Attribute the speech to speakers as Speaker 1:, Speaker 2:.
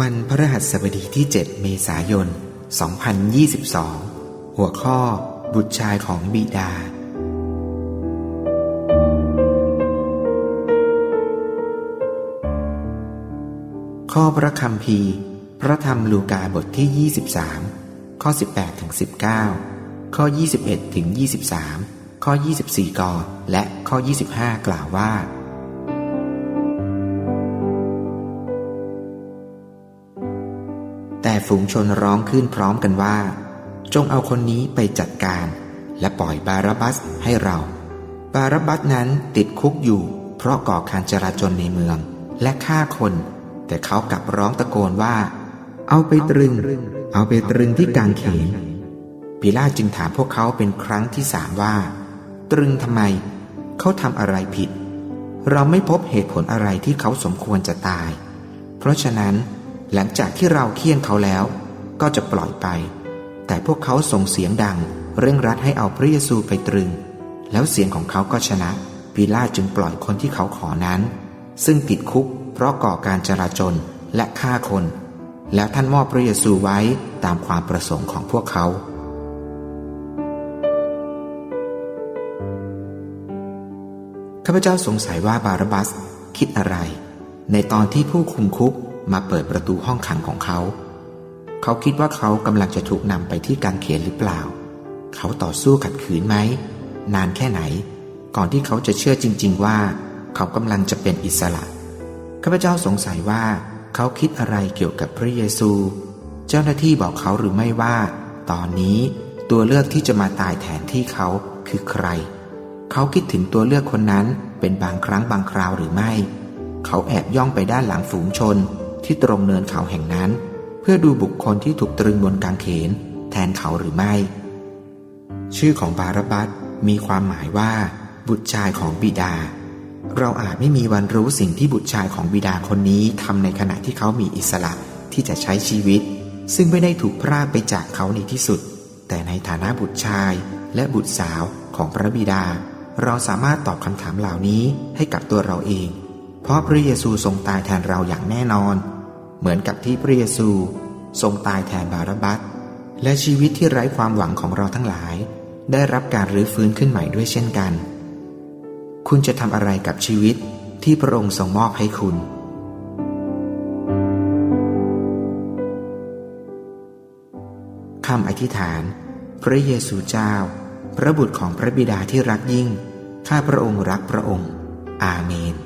Speaker 1: วันพฤหัสบดีที่ 7 เมษายน 2022 หัวข้อ บุตรชายของบิดา ข้อพระคัมภีพระธรรมลูกาบทที่ 23 ข้อ 18ถึง19 ข้อ 21ถึง23 ข้อ 24กอและข้อ 25 กล่าวว่า แต่ฝูงชนร้องขึ้นพร้อมกันว่า จงเอาคนนี้ไปจัดการ และปล่อยบาราบัสให้เรา บาราบัสนั้นติดคุกอยู่ เพราะก่อการจราจนในเมือง และฆ่าคน แต่เขากลับร้องตะโกนว่า เอาไปตรึง เอาไปตรึงที่กางเขนปิลาจึงถามพวกเขาเป็นครั้งที่สามว่า ตรึงทำไม เขาทำอะไรผิด เราไม่พบเหตุผลอะไรที่เขาสมควรจะตาย เพราะฉะนั้น หลังจากที่เราเคี่ยนเขาแล้ว ก็จะปล่อยไป แต่พวกเขาส่งเสียงดัง เร่งรัดให้เอาพระเยซูไปตรึง แล้วเสียงของเขาก็ชนะปิลาจึงปล่อยคนที่เขาขอนั้น ซึ่งติดคุก เพราะก่อการจราจนและฆ่าคน แล้วท่านมอบพระเยซูไว้ตามความประสงค์ของพวกเขาข้าพเจ้าสงสัยว่าบาราบัสคิดอะไร ในตอนที่ผู้คุมคุก มาเปิดประตูห้องขังของเขา เขาคิดว่าเขากำลังจะถูกนำไปที่กางเขนหรือเปล่า เขาต่อสู้ขัดขืนไหม นานแค่ไหน ก่อนที่เขาจะเชื่อจริง ๆ ว่า เขากำลังจะเป็นอิสระ ข้าพเจ้าสงสัยว่า เขาคิดอะไรเกี่ยวกับพระเยซู เจ้าหน้าที่บอกเขาหรือไม่ว่า ตอนนี้ตัวเลือกที่จะมาตายแทนที่เขาคือใคร เขาคิดถึงตัวเลือกคนนั้นเป็นบางครั้งบางคราวหรือไม่ เขาแอบย่องไปด้านหลังฝูงชน ที่ตรงเนินเขาแห่งนั้น เพื่อดูบุคคลที่ถูกตรึงบนกางเขน แทนเขาหรือไม่ ชื่อของบารบัสมีความหมายว่า บุตรชายของบิดา เราอาจไม่มีวันรู้สิ่งที่บุตรชายของบิดาคนนี้ทำในขณะที่เขามีอิสระที่จะใช้ชีวิต ซึ่งไม่ได้ถูกพรากไปจากเขาในที่สุด แต่ในฐานะบุตรชายและบุตรสาวของพระบิดา เราสามารถตอบคำถามเหล่านี้ให้กับตัวเราเอง เพราะพระเยซูทรงตายแทนเราอย่างแน่นอน เหมือนกับที่พระเยซูทรงตายแทนบาราบัสและชีวิตที่ไร้ความหวังของเราทั้งหลาย ได้รับการรื้อฟื้นขึ้นใหม่ด้วยเช่นกัน คุณจะทำอะไรกับชีวิตที่พระองค์ทรงมอบให้คุณ คำอธิษฐาน พระเยซูเจ้า พระบุตรของพระบิดาที่รักยิ่ง ข้าพระองค์รักพระองค์ อาเมน